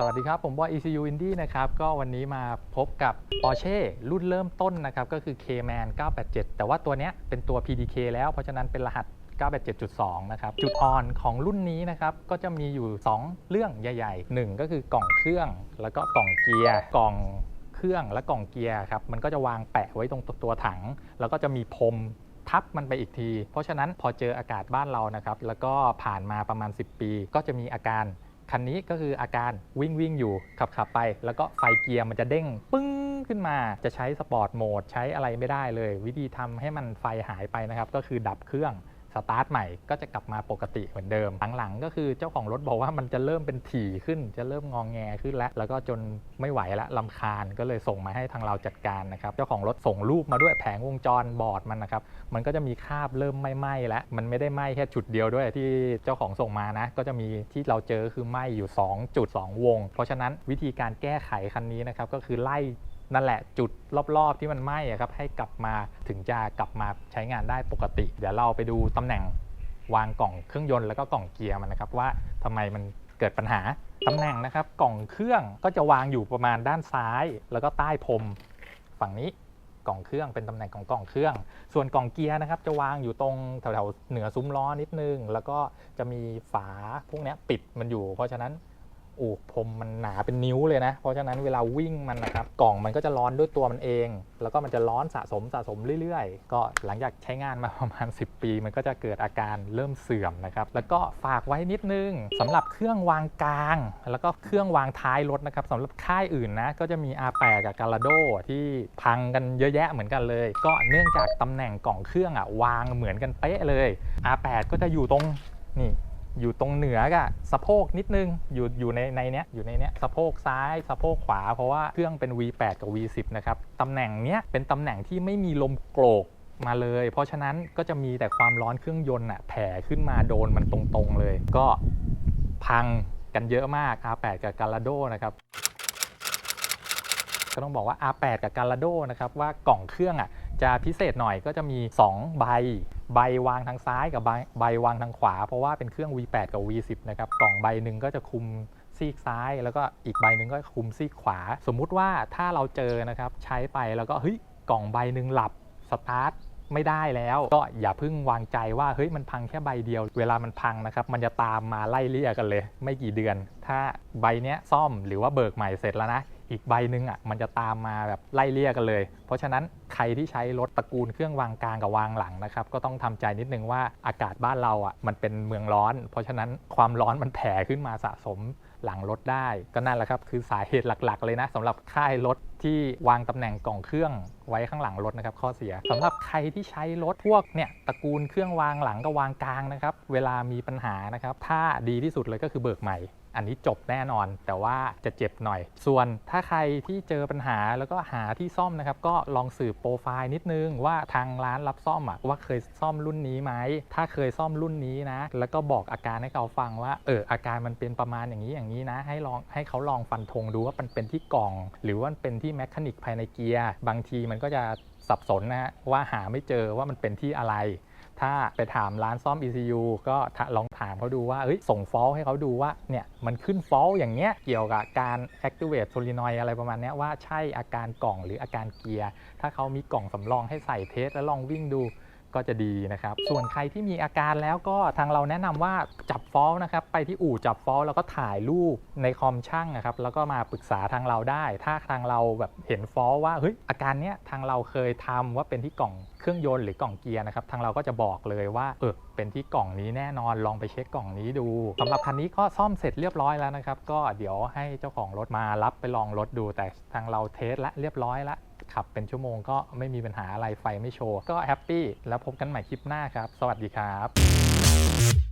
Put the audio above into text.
สวัสดีครับ ผมบอย ECU Indie นะครับ ก็วันนี้มาพบกับ Porsche รุ่นเริ่มต้นนะครับ ก็คือ Cayman 987 แต่ว่าตัวเนี้ยเป็นตัว PDK แล้วเพราะฉะนั้นเป็นรหัส 987.2 นะครับ จุดอ่อนของรุ่นนี้นะครับ ก็จะมีอยู่ 2 เรื่องใหญ่ ๆ 1 ก็คือกล่องเครื่อง แล้วก็กล่องเกียร์กล่องเครื่องและกล่องเกียร์ครับมันก็จะวางแปะไว้ตรงตัวถัง แล้วก็จะมีพรมทับมันไปอีกที เพราะฉะนั้นพอเจออากาศบ้านเรานะครับ แล้วก็ผ่านมาประมาณ 10 ปี ก็จะมีอาการ คันนี้ก็คืออาการวิ่งวิ่งอยู่ขับขับไป แล้วก็ไฟเกียร์มันจะเด้งปึ้งขึ้นมาจะใช้สปอร์ตโหมดใช้อะไรไม่ได้เลย วิธีทำให้มันไฟหายไปนะครับ ก็คือดับเครื่อง สตาร์ทใหม่ก็จะกลับมาปกติเหมือนเดิม หลังๆ ก็คือเจ้าของรถบอกว่ามันจะเริ่มเป็นถี่ขึ้น จะเริ่มงองแงขึ้นแล้ว แล้วก็จนไม่ไหวละลำคาญก็เลยส่งมาให้ทางเราจัดการนะครับ เจ้าของรถส่งรูปมาด้วยแผงวงจรบอร์ดมันนะครับ มันก็จะมีคราบเริ่มไหม้ๆแล้ว มันไม่ได้ไหม้แค่จุดเดียวด้วยที่เจ้าของส่งมานะ ก็จะมีที่เราเจอคือไหม้อยู่2จุด2วง เพราะฉะนั้นวิธีการแก้ไขคันนี้นะครับก็คือไล่ นั่นแหละจุดรอบๆที่มันไหม้อะครับ ให้กลับมาถึงจะกลับมาใช้งานได้ปกติ เดี๋ยวเราไปดูตำแหน่งวางกล่องเครื่องยนต์แล้วก็กล่องเกียร์มันนะครับ ว่าทำไมมันเกิดปัญหาตำแหน่งนะครับ กล่องเครื่องก็จะวางอยู่ประมาณด้านซ้าย แล้วก็ใต้พรมฝั่งนี้กล่องเครื่องเป็นตำแหน่งของกล่องเครื่อง ส่วนกล่องเกียร์นะครับ จะวางอยู่ตรงแถวๆเหนือซุ้มล้อนิดนึง แล้วก็จะมีฝาพวกเนี้ยปิดมันอยู่ เพราะฉะนั้น โอ้พรมมันหนาเป็นนิ้วเลยนะ เพราะฉะนั้นเวลาวิ่งมันนะครับ กล่องมันก็จะร้อนด้วยตัวมันเอง แล้วก็มันจะร้อนสะสมสะสมเรื่อยๆ ก็หลังจากใช้งานมาประมาณ 10 ปี มันก็จะเกิดอาการเริ่มเสื่อมนะครับ แล้วก็ฝากไว้นิดนึงสำหรับเครื่องวางกลาง แล้วก็เครื่องวางท้ายรถนะครับสำหรับค่ายอื่นนะ ก็จะมี R8 กับ Gallardo ที่พังกันเยอะแยะเหมือนกันเลย ก็เนื่องจากตำแหน่งกล่องเครื่องอะวางเหมือนกันเป๊ะเลย R8 ก็จะอยู่ตรงนี่ อยู่ตรงเหนือกับสะโพกนิดนึงอยู่อยู่ในในเนี้ยอยู่ในเนี้ยสะโพกซ้ายสะโพกขวา เพราะว่าเครื่องเป็น V8 กับ V10 นะครับตำแหน่งเนี้ยเป็นตำแหน่งที่ไม่มีลมโกรกมาเลย เพราะฉะนั้นก็จะมีแต่ความร้อนเครื่องยนต์อะแผ่ขึ้นมาโดนมันตรงๆเลย ก็พังกันเยอะมาก R8 กับ g a l a d o นะครับก็ต้องบอกว่า R8 กับ g a l a d o นะครับว่ากล่องเครื่องอะจะพิเศษหน่อยก็จะมี 2 ใบ ใบวางทางซ้ายกับใบใบวางทางขวา เพราะว่าเป็นเครื่อง V8 กับ V10 นะครับกล่องใบหนึ่งก็จะคุมซีกซ้าย แล้วก็อีกใบหนึ่งก็คุมซีกขวา สมมุติว่าถ้าเราเจอนะครับใช้ไปแล้วก็เฮ้ยกล่องใบหนึ่งหลับสตาร์ทไม่ได้แล้วก็อย่าเพิ่งวางใจว่าเฮ้ยมันพังแค่ใบเดียว เวลามันพังนะครับมันจะตามมาไล่เลี่ยกันเลย ไม่กี่เดือน ถ้าใบเนี้ยซ่อมหรือว่าเบิกใหม่เสร็จแล้วนะ อีกใบหนึ่งอะมันจะตามมาแบบไล่เลี่ยกันเลย เพราะฉะนั้นใครที่ใช้รถตระกูลเครื่องวางกลางกับวางหลังนะครับก็ต้องทำใจนิดนึงว่าอากาศบ้านเราอะมันเป็นเมืองร้อน เพราะฉะนั้นความร้อนมันแผ่ขึ้นมาสะสมหลังรถได้ ก็นั่นแหละครับคือสาเหตุหลัก ๆ เลยนะสำหรับค่ายรถที่วางตำแหน่งกล่องเครื่องไว้ข้างหลังรถนะครับ ข้อเสียสำหรับใครที่ใช้รถพวกเนี่ยตระกูลเครื่องวางหลังกับวางกลางนะครับ เวลามีปัญหานะครับ ถ้าดีที่สุดเลยก็คือเบิกใหม่ อันนี้จบแน่นอน แต่ว่าจะเจ็บหน่อย ส่วนถ้าใครที่เจอปัญหาแล้วก็หาที่ซ่อมนะครับ ก็ลองสืบโปรไฟล์นิดนึงว่าทางร้านรับซ่อมอะว่าเคยซ่อมรุ่นนี้ไหม ถ้าเคยซ่อมรุ่นนี้นะ แล้วก็บอกอาการให้เขาฟังว่า เอออาการมันเป็นประมาณอย่างนี้อย่างนี้นะ ให้ลองให้เขาลองฟันธงดูว่ามันเป็นที่กล่อง หรือว่าเป็นที่แมคานิกภายในเกียร์ บางทีมันก็จะสับสนนะฮะว่าหาไม่เจอว่ามันเป็นที่อะไร ถ้าไปถามร้านซ่อม ECU ก็ลองถามเขาดูว่าเอ้ยส่งฟอลให้เขาดูว่าเนี่ยมันขึ้นฟอลอย่างเงี้ยเกี่ยวกับการ activate solenoid อะไรประมาณนี้ว่าใช่อาการกล่องหรืออาการเกียร์ ถ้าเขามีกล่องสำรองให้ใส่เทสแล้วลองวิ่งดู ก็จะดีนะครับ ส่วนใครที่มีอาการแล้วก็ทางเราแนะนำว่าจับฟอลนะครับ ไปที่อู่จับฟอลแล้วก็ถ่ายรูปในคอมช่างนะครับ แล้วก็มาปรึกษาทางเราได้ ถ้าทางเราแบบเห็นฟอลว่าเฮ้ยอาการเนี้ยทางเราเคยทำว่าเป็นที่กล่องเครื่องยนต์หรือกล่องเกียร์นะครับ ทางเราก็จะบอกเลยว่าเออเป็นที่กล่องนี้แน่นอนลองไปเช็คกล่องนี้ดูสำหรับคันนี้ก็ซ่อมเสร็จเรียบร้อยแล้วนะครับ ก็เดี๋ยวให้เจ้าของรถมารับไปลองรถดู แต่ทางเราเทสและเรียบร้อยแล้ว ขับเป็นชั่วโมงก็ไม่มีปัญหาอะไรไฟไม่โชว์ ก็แฮปปี้แล้วพบกันใหม่คลิปหน้าครับ สวัสดีครับ